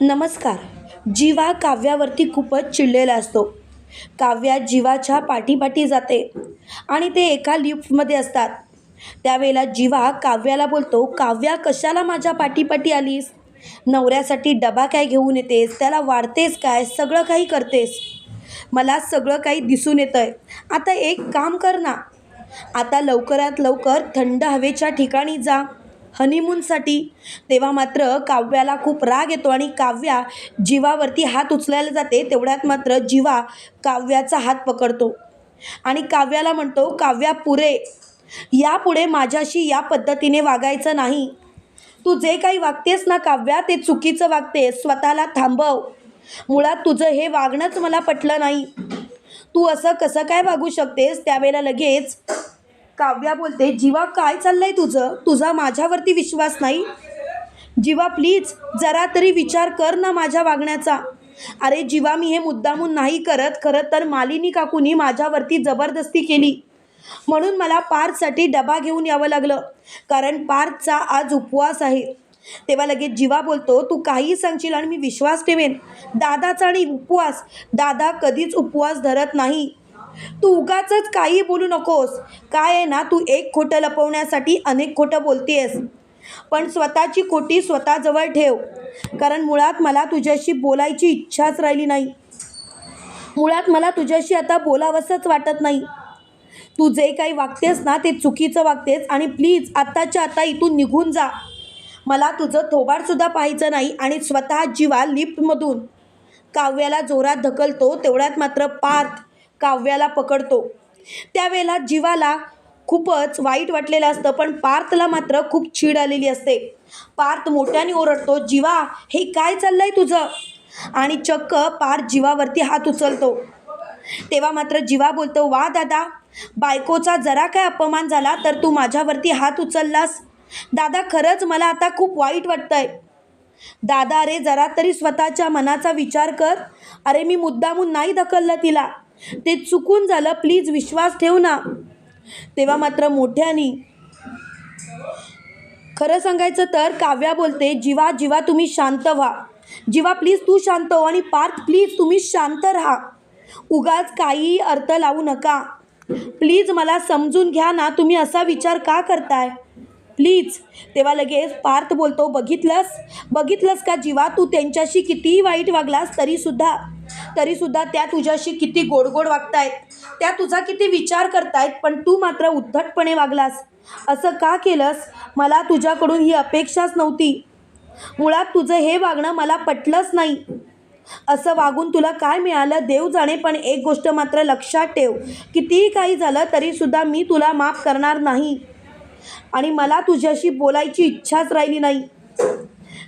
नमस्कार. जीवा काव्यावरती खूपच चिडलेला असतो. काव्या जीवाच्या पाठीपाठी जाते आणि ते एका लिफ्टमध्ये असतात. त्यावेळेला जीवा काव्याला बोलतो काव्या कशाला माझ्या पाठीपाठी आलीस? नवऱ्यासाठी डबा काय घेऊन येतेस? त्याला वाढतेस काय? सगळं काही करतेस? मला सगळं काही दिसून येतं आहे आता एक काम कर ना. आता लवकरात लवकर थंड हवेच्या ठिकाणी जा. हनीमूनसाठी तेव्हा मात्र काव्याला खूप राग येतो आणि काव्या जीवावरती हात उचलायला जाते. तेवढ्यात मात्र जीवा काव्याचा हात पकडतो. आणि काव्याला म्हणतो काव्या पुरे यापुढे माझ्याशी या पद्धतीने वागायचं नाही. तू जे काही वागतेस ना काव्या ते चुकीचं वागतेस. स्वतःला थांबव. मुळात तुझं हे वागणंच मला पटलं नाही. तू असं कसं काय वागू शकतेस? त्यावेळेला लगेच काव्या बोलते जीवा काय चाललंय तुझं? तुझा माझ्यावरती विश्वास नाही? जीवा प्लीज जरा तरी विचार कर ना माझ्या वागण्याचा. अरे जीवा मी हे मुद्दामून नाही करत. खरं तर मालिनी काकूनी माझ्यावरती जबरदस्ती केली. म्हणून मला पार्थसाठी डबा घेऊन यावं लागलं. कारण पार्थचा आज उपवास आहे. तेव्हा लगेच जीवा बोलतो तू काही सांगशील आणि मी विश्वास ठेवेन. दादाचा आणि उपवास. दादा कधीच उपवास धरत नाही. तू उगाच काही बोलू नकोस. काय आहे ना तू एक खोटं लपवण्यासाठी अनेक खोटं बोलतेस पण स्वतःची खोटी स्वतःजवळ ठेव. कारण मुळात मला तुझ्याशी बोलायची इच्छाच राहिली नाही. मुळात मला तुझ्याशी आता बोलावंसंच वाटत नाही. तू जे काही वागतेस ना ते चुकीचं वागतेस आणि प्लीज आत्ताच्या आता इथून निघून जा. मला तुझं थोबाडसुद्धा पाहायचं नाही आणि स्वतः जीवा लिफ्टमधून. काव्याला जोरात ढकलतो तेवढ्यात मात्र पार्थ काव्याला पकडतो. त्यावेळेला जीवाला खूपच वाईट वाटलेलं असतं पण पार्थला मात्र खूप चीड आलेली असते. पार्थ मोठ्याने ओरडतो जीवा हे काय चाललंय तुझं? आणि चक्क पार्थ जीवावरती हात उचलतो. तेव्हा मात्र जीवा बोलतो वा दादा बायकोचा जरा काय अपमान झाला तर तू माझ्यावरती हात उचललास? दादा खरंच मला आता खूप वाईट वाटतंय. दादा अरे जरा तरी स्वतःच्या मनाचा विचार कर. अरे मी मुद्दामून नाही ढकललं तिला. ते चुकून झालं. प्लीज विश्वास ठेव ना. तेव्हा मात्र मोठ्यानी खरं सांगायचं तर काव्या बोलते जीवा जीवा तुम्ही शांत व्हा. जीवा प्लीज तू शांत हो आणि पार्थ प्लीज तुम्ही शांत राहा. उगाच काही अर्थ लावू नका. प्लीज मला समजून घ्या ना तुम्ही असा विचार का करताय? प्लीज. तेव्हा लगेच पार्थ बोलतो बघितलंस? बघितलंस का जीवा? तू त्यांच्याशी कितीही वाईट वागलास तरीसुद्धा. तरीसुद्धा त्या तुझ्याशी किती गोड गोड वागतायत. त्या तुझा किती विचार करतायत पण तू मात्र उद्धटपणे वागलास. असं का केलंस? मला तुझ्याकडून ही अपेक्षाच नव्हती. मुळात तुझं हे वागणं मला पटलंच नाही. असं वागून तुला काय मिळालं? देव जाणे पण एक गोष्ट मात्र लक्षात ठेव. कितीही काही झालं तरीसुद्धा मी तुला माफ करणार नाही. आणि मला तुझ्याशी बोलायची इच्छाच राहिली नाही.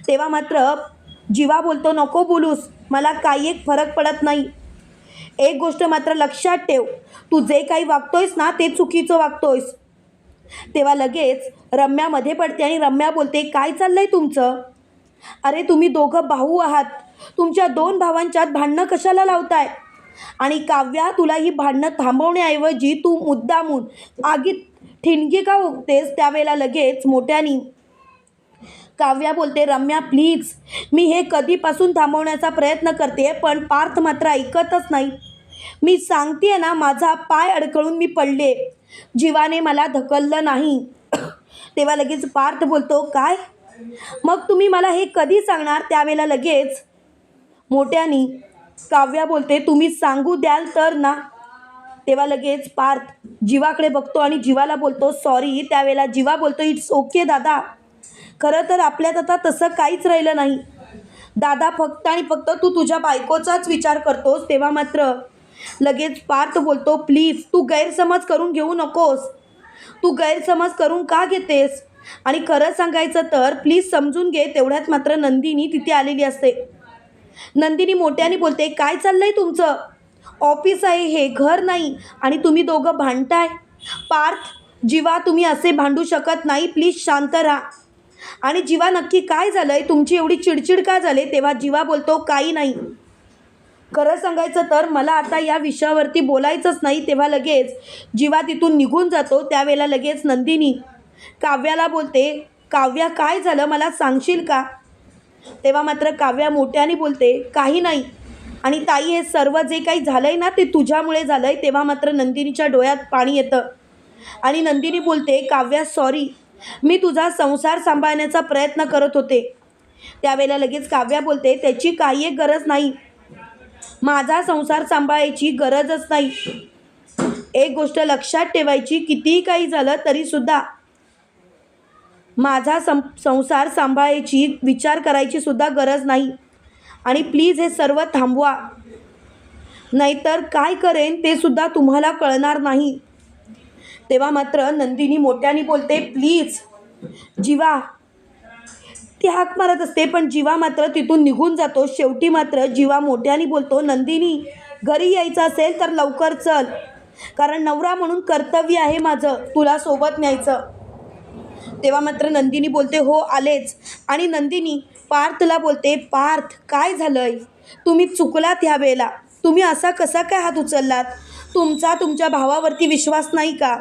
तेव्हा मात्र जीवा बोलतो नको बोलूस मला काही एक फरक पडत नाही. एक गोष्ट मात्र लक्षात ठेव तू जे काही वागतोयस ना ते चुकीचं वागतोयस. तेव्हा लगेच रम्यामध्ये पडते आणि रम्या बोलते काय चाललंय तुमचं? अरे तुम्ही दोघं भाऊ आहात. तुमच्या दोन भावांच्यात भांडणं कशाला लावताय? आणि काव्या तुला ही भांडणं थांबवण्याऐवजी तू मुद्दामून आगीत ठिणगी का उगतेस? त्यावेळेला लगेच मोठ्यानी काव्या बोलते रम्या प्लीज मी हे कधीपासून थांबवण्याचा प्रयत्न करते पण पार्थ मात्र ऐकतच नाही. मी सांगते ना माझा पाय अडकळून मी पडले. जीवाने मला ढकललं नाही. तेव्हा लगेच पार्थ बोलतो काय? मग तुम्ही मला हे कधी सांगणार? त्यावेळेला लगेच मोठ्यानी काव्या बोलते तुम्ही सांगू द्याल तर ना. तेव्हा लगेच पार्थ जीवाकडे बघतो आणि जीवाला बोलतो सॉरी त्यावेळेला जीवा बोलतो इट्स ओके दादा. खरं तर आपल्यात आता तसं काहीच राहिलं नाही. दादा फक्त आणि फक्त तू तुझ्या बायकोचाच विचार करतोस तेव्हा मात्र. लगेच पार्थ बोलतो प्लीज तू गैरसमज करून घेऊ नकोस. तू गैरसमज करून का घेतेस? आणि खरं सांगायचं तर प्लीज समजून घे तेवढ्यात मात्र नंदिनी तिथे आलेली असते. नंदिनी मोठ्याने बोलते काय चाललंय तुमचं? ऑफिस आहे हे घर नाही आणि तुम्ही दोघं भांडताय. पार्थ जीवा तुम्ही असे भांडू शकत नाही. प्लीज शांत राहा. आणि जीवा नक्की काय झालं आहे तुमची एवढी चिडचिड का झाले? तेव्हा जीवा बोलतो काही नाही. खरं सांगायचं तर मला आता या विषयावरती बोलायचंच नाही. तेव्हा लगेच जीवा तिथून निघून जातो. त्यावेळेला लगेच नंदिनी काव्याला बोलते काव्या काय झालं? मला सांगशील का? तेव्हा मात्र काव्या मोठ्याने बोलते काही नाही. आणि ताई हे सर्व जे काही झालं आहे ना ते तुझ्यामुळे झालं आहे तेव्हा मात्र नंदिनीच्या डोळ्यात पाणी येतं. आणि नंदिनी बोलते काव्या सॉरी मी तुझा संसार सांभाळण्याचा प्रयत्न करत होते. त्यावेळेला लगेच काव्या बोलते त्याची काही एक गरज नाही. माझा संसार सांभाळायची गरजच नाही. एक गोष्ट लक्षात ठेवायची कितीही काही झालं तरीसुद्धा माझा सं संसार सांभाळायची विचार करायची सुद्धा गरज नाही. आणि प्लीज हे सर्व थांबवा. नाहीतर काय करेन ते सुद्धा तुम्हाला कळणार नाही. तेव्हा मात्र नंदिनी मोठ्याने बोलते प्लीज जीवा. ती हाक मारत असते पण जीवा मात्र तिथून निघून जातो. शेवटी मात्र जीवा मोठ्याने बोलतो नंदिनी घरी यायचं असेल तर लवकर चल कारण नवरा म्हणून कर्तव्य आहे माझं तुला सोबत न्यायचं. तेव्हा मात्र नंदिनी बोलते हो आलेच. आणि नंदिनी पार्थला बोलते पार्थ काय झालंय? तुम्ही चुकलात ह्या वेळेला तुम्ही असा कसा काय हात उचललात? तुमचा तुमच्या भावावरती विश्वास नाही का?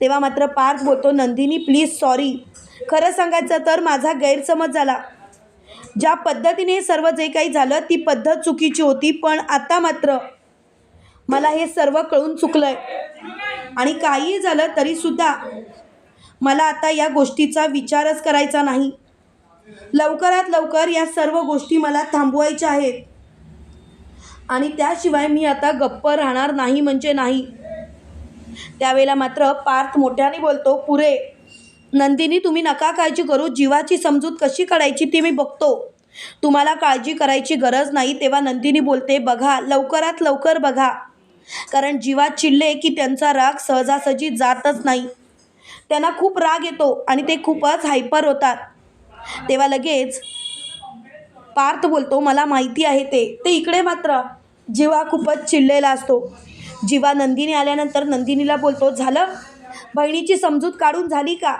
तेव्हा मात्र पार्थ बोलतो नंदिनी प्लीज सॉरी खरं सांगायचं तर माझा गैरसमज झाला. ज्या पद्धतीने सर्व जे काही झालं ती पद्धत चुकीची होती पण आता मात्र मला हे सर्व कळून चुकलं आहे आणि काहीही झालं तरीसुद्धा मला आता या गोष्टीचा विचारच करायचा नाही. लवकरात लवकर या सर्व गोष्टी मला थांबवायच्या आहेत. आणि त्याशिवाय मी आता गप्प राहणार नाही म्हणजे नाही. त्यावेळेला मात्र पार्थ मोठ्याने बोलतो पुरे नंदिनी तुम्ही नका काळजी करू. जीवाची समजूत कशी काढायची ती मी बघतो. तुम्हाला काळजी करायची गरज नाही तेव्हा नंदिनी बोलते बघा लवकरात लवकर बघा. कारण जीवा चिडले की त्यांचा राग सहजासहजी जातच नाही. त्यांना खूप राग येतो आणि ते खूपच हायपर होतात. तेव्हा लगेच पार्थ बोलतो मला माहिती आहे ते. ते इकडे मात्र जीवा खूपच चिडलेला असतो. जीवा नंदिनी आल्यानंतर नंदिनीला बोलतो झालं? बहिणीची समजूत काढून झाली का?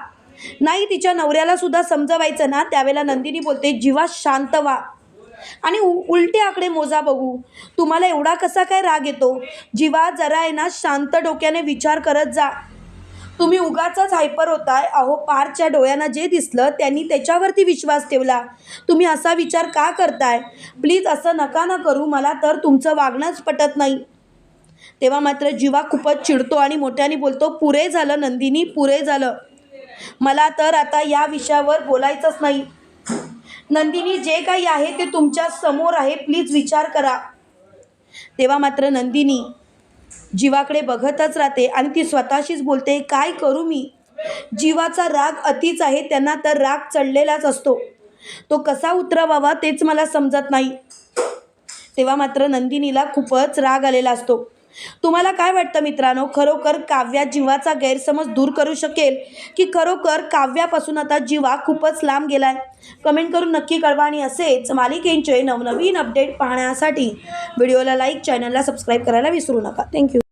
नाही तिच्या नवऱ्याला सुद्धा समजवायचं ना. त्यावेळेला नंदिनी बोलते जीवा शांत व्हा आणि उ उलटे आकडे मोजा बघू. तुम्हाला एवढा कसा काय राग येतो? जीवा जरा आहे ना शांत डोक्याने विचार करत जा. तुम्ही उगाचाच हायपर होताय. अहो पारच्या डोळ्यांना जे दिसलं त्यांनी त्याच्यावरती विश्वास ठेवला. तुम्ही असा विचार का करताय? प्लीज असं नका ना करू मला तर तुमचं वागणंच पटत नाही. तेव्हा मात्र जीवा खूपच चिडतो आणि मोठ्याने बोलतो पुरे झालं नंदिनी पुरे झालं. मला तर आता या विषयावर बोलायचंच नाही. नंदिनी जे काही आहे ते तुमच्यासमोर आहे प्लीज विचार करा. तेव्हा मात्र नंदिनी जीवाकडे बघतच राहते आणि ती स्वतःशीच बोलते काय करू मी? जीवाचा राग अतिच आहे त्यांना तर राग चढलेलाच असतो. तो कसा उतरवावा तेच मला समजत नाही. तेव्हा मात्र नंदिनीला खूपच राग आलेला असतो. तुम्हाला काय वाटतं मित्रांनो? खरोखर काव्या जीवाचा गैरसमज दूर करू शकेल की खरोखर काव्यापासून आता जीवा खूपच लांब गेलाय? कमेंट करून नक्की कळवा आणि असेच मालिकेंचे नवनवीन अपडेट पाहण्यासाठी व्हिडिओला लाईक चॅनलला सबस्क्राईब करायला विसरू नका. थँक्यू